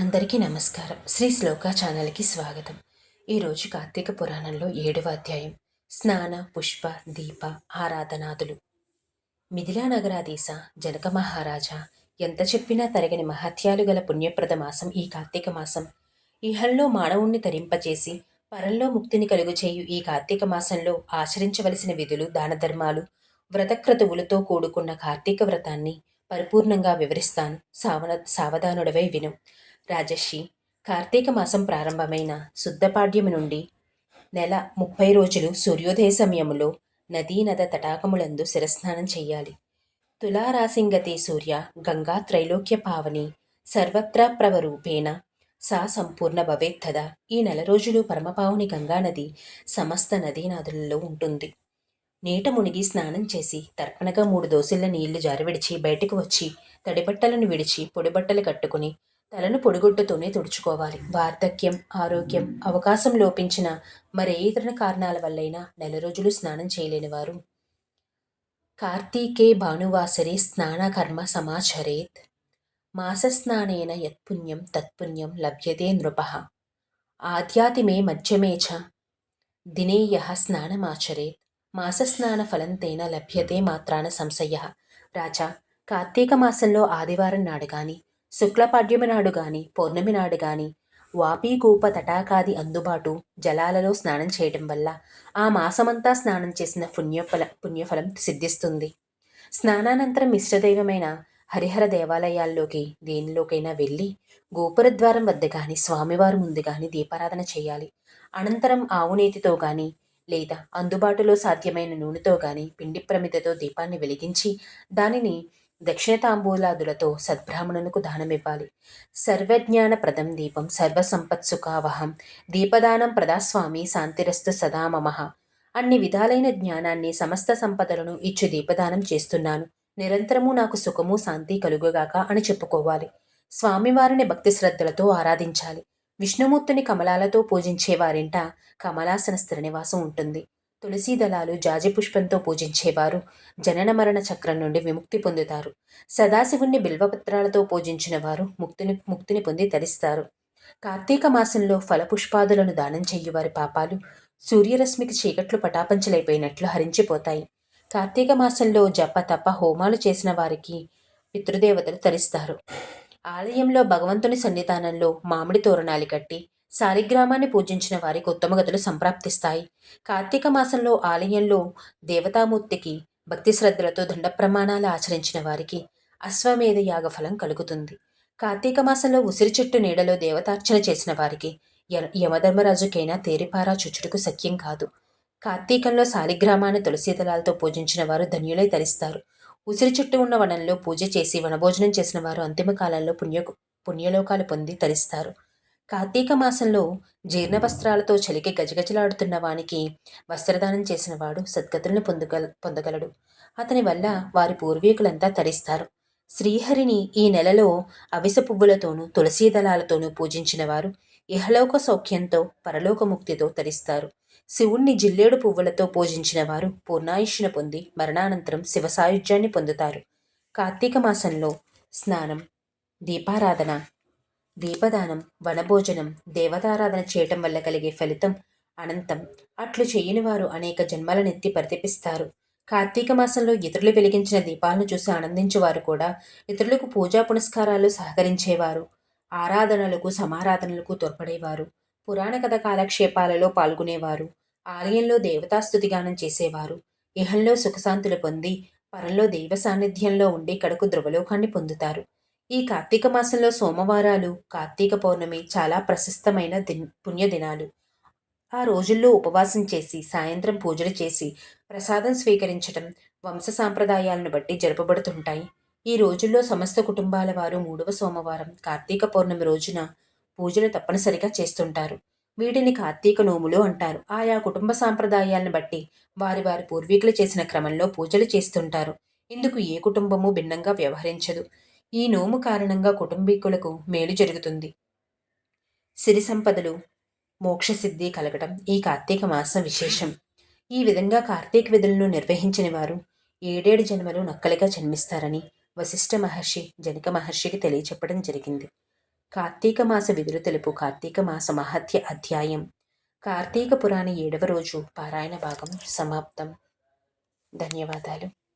అందరికీ నమస్కారం. శ్రీ శ్లోక ఛానల్కి స్వాగతం. ఈరోజు కార్తీక పురాణంలో ఏడవ అధ్యాయం. స్నాన పుష్ప దీప ఆరాధనాదులు. మిథిలా నగరాధీశ జనక మహారాజా ఎంత చెప్పినా తరగని మహత్యాలు గల పుణ్యప్రద మాసం ఈ కార్తీక మాసం. ఇహల్లో మానవుణ్ణి తరింపచేసి పరంలో ముక్తిని కలుగుచేయు ఈ కార్తీక మాసంలో ఆచరించవలసిన విధులు దానధర్మాలు వ్రతక్రతువులతో కూడుకున్న కార్తీక వ్రతాన్ని పరిపూర్ణంగా వివరిస్తాను. సావన సావధానుడవై విను. రాజర్షి కార్తీక మాసం ప్రారంభమైన శుద్ధపాడ్యము నుండి నెల ముప్పై రోజులు సూర్యోదయ సమయములో నదీ నద తటాకములందు శిరస్నానం చెయ్యాలి తులారాసింగతి సూర్య గంగా త్రైలోక్య పావని సర్వత్రా ప్రవరూపేణ సా సంపూర్ణ భవేత్తదా. ఈ నెల రోజులు పరమపావుని గంగానది సమస్త నదీనాదులలో ఉంటుంది. నీట మునిగి స్నానం చేసి తర్పణగా మూడు దోసిళ్ళ నీళ్ళు జారి విడిచి బయటకు వచ్చి తడిబట్టలను విడిచి పొడిబట్టలు కట్టుకుని తలను పొడిగుడ్డతోనే తుడుచుకోవాలి. వార్ధక్యం ఆరోగ్యం అవకాశం లోపించిన మరే ఇతర కారణాల వల్లైనా నెల రోజులు స్నానం చేయలేని వారు. కార్తీకే భానువాసరే స్నానకర్మ సమాచరేత్. మాసస్నానేన యత్పుణ్యం తత్పుణ్యం లభ్యతే నృప. ఆధ్యాతిమే మధ్యమే చ దినే స్నానమాచరేత్. మాసస్నాన ఫలంతేన లభ్యతే మాత్రాన సంశయ. రాజా కార్తీక మాసంలో ఆదివారం నాడు కానీ శుక్లపాడ్యమి నాడు గాని పౌర్ణమి నాడు గాని వాపీకూప తటాకాది అందుబాటు జలాలలో స్నానం చేయటం వల్ల ఆ మాసమంతా స్నానం చేసిన పుణ్యఫల పుణ్యఫలం సిద్ధిస్తుంది. స్నానానంతరం ఇష్టదైవమైన హరిహర దేవాలయాల్లోకి దేనిలోకైనా వెళ్ళి గోపురద్వారం వద్ద గాని స్వామివారి ముందు గాని దీపారాధన చేయాలి. అనంతరం ఆవునేతితో గాని లేదా అందుబాటులో సాధ్యమైన నూనెతో గాని పిండి ప్రమిదతో దీపాన్ని వెలిగించి దానిని దక్షిణతాంబూలాదులతో సద్బ్రాహ్మణునకు దానమివ్వాలి. సర్వజ్ఞాన ప్రథం దీపం సర్వసంపత్సుఖావహం దీపదానం ప్రదాస్వామి శాంతిరస్తు సదామమ అన్ని విధాలైన జ్ఞానాన్ని సమస్త సంపదలను ఇచ్చి దీపదానం చేస్తున్నాను. నిరంతరము నాకు సుఖము శాంతి కలుగుగాక అని చెప్పుకోవాలి. స్వామివారిని భక్తి శ్రద్ధలతో ఆరాధించాలి. విష్ణుమూర్తిని కమలాలతో పూజించే వారింట కమలాసన స్థిర నివాసం ఉంటుంది. తులసీ దళాలు జాజి పుష్పంతో పూజించేవారు. జనన మరణ చక్రం నుండి విముక్తి పొందుతారు. సదాశివుణ్ణి బిల్వపత్రాలతో పూజించిన వారు ముక్తిని ముక్తిని పొంది తరిస్తారు. కార్తీక మాసంలో ఫలపుష్పాదులను దానం చెయ్యువారి పాపాలు సూర్యరశ్మికి చీకట్లు పటాపంచలైపోయినట్లు హరించిపోతాయి. కార్తీక మాసంలో జప తప హోమాలు చేసిన వారికి పితృదేవతలు తరిస్తారు. ఆలయంలో భగవంతుని సన్నిధానంలో మామిడి తోరణాలు కట్టి సారిగ్రామాన్ని పూజించిన వారికి ఉత్తమ గతులు సంప్రాప్తిస్తాయి. కార్తీక మాసంలో ఆలయంలో దేవతామూర్తికి భక్తి శ్రద్ధలతో దండ ప్రమాణాలు ఆచరించిన వారికి అశ్వమేధ యాగఫలం కలుగుతుంది. కార్తీక మాసంలో ఉసిరి చెట్టు నీడలో దేవతార్చన చేసిన వారికి యమధర్మరాజుకైనా తేరిపారా చుచుడుకు సఖ్యం కాదు. కార్తీకంలో శాలిగ్రామాన్ని తులసీదళాలతో పూజించిన వారు ధన్యులై తరిస్తారు. ఉసిరి చెట్టు ఉన్న వనంలో పూజ చేసి వనభోజనం చేసిన వారు అంతిమ కాలంలో పుణ్య పుణ్యలోకాలు పొంది తరిస్తారు. కార్తీక మాసంలో జీర్ణ వస్త్రాలతో చలికి గజగజలాడుతున్న వానికి వస్త్రదానం చేసిన వాడు సద్గతులను పొందగల పొందగలడు. అతని వల్ల వారి పూర్వీకులంతా తరిస్తారు. శ్రీహరిని ఈ నెలలో అవిస పువ్వులతోనూ తులసీ దళాలతోనూ పూజించిన వారు ఇహలోక సౌఖ్యంతో పరలోకముక్తితో తరిస్తారు. శివుణ్ణి జిల్లేడు పువ్వులతో పూజించిన వారు పూర్ణాయుష్ను పొంది మరణానంతరం శివ సాయుధ్యాన్ని పొందుతారు. కార్తీక మాసంలో స్నానం దీపారాధన దీపదానం వనభోజనం దేవతారాధన చేయటం వల్ల కలిగే ఫలితం అనంతం. అట్లు చేయని వారు అనేక జన్మలనెత్తి పరితపిస్తారు. కార్తీక మాసంలో ఇతరులు వెలిగించిన దీపాలను చూసి ఆనందించేవారు కూడా ఇతరులకు పూజా పునస్కారాలు సహకరించేవారు. ఆరాధనలకు సమారాధనలకు తోడ్పడేవారు. పురాణ కథ కాలక్షేపాలలో పాల్గొనేవారు. ఆలయంలో దేవతాస్తుతిగానం చేసేవారు. ఇహంలో సుఖశాంతులు పొంది పరంలో దైవ సాన్నిధ్యంలో ఉండి కడకు ధ్రువలోకాన్ని పొందుతారు. ఈ కార్తీక మాసంలో సోమవారాలు కార్తీక పౌర్ణమి చాలా ప్రశస్తమైన దిన్ పుణ్యదినాలు. ఆ రోజుల్లో ఉపవాసం చేసి సాయంత్రం పూజలు చేసి ప్రసాదం స్వీకరించడం వంశ సాంప్రదాయాలను బట్టి జరపబడుతుంటాయి. ఈ రోజుల్లో సమస్త కుటుంబాల వారు మూడవ సోమవారం కార్తీక పౌర్ణమి రోజున పూజలు తప్పనిసరిగా చేస్తుంటారు. వీటిని కార్తీక నోములు అంటారు. ఆయా కుటుంబ సాంప్రదాయాలను బట్టి వారి వారి పూర్వీకులు చేసిన క్రమంలో పూజలు చేస్తుంటారు. ఇందుకు ఏ కుటుంబము భిన్నంగా వ్యవహరించదు. ఈ నోము కారణంగా కుటుంబీకులకు మేలు జరుగుతుంది. సిరి సంపదలు మోక్షసిద్ధి కలగటం ఈ కార్తీక మాసం విశేషం. ఈ విధంగా కార్తీక విధులను నిర్వహించిన వారు ఏడేడు జన్మలు నక్కలిగా జన్మిస్తారని వశిష్ఠ మహర్షి జనక మహర్షికి తెలియచెప్పడం జరిగింది. కార్తీక మాస విధులు తెలుపు కార్తీక మాస మహత్య అధ్యాయం. కార్తీక పురాణ ఏడవ రోజు పారాయణ భాగం సమాప్తం. ధన్యవాదాలు.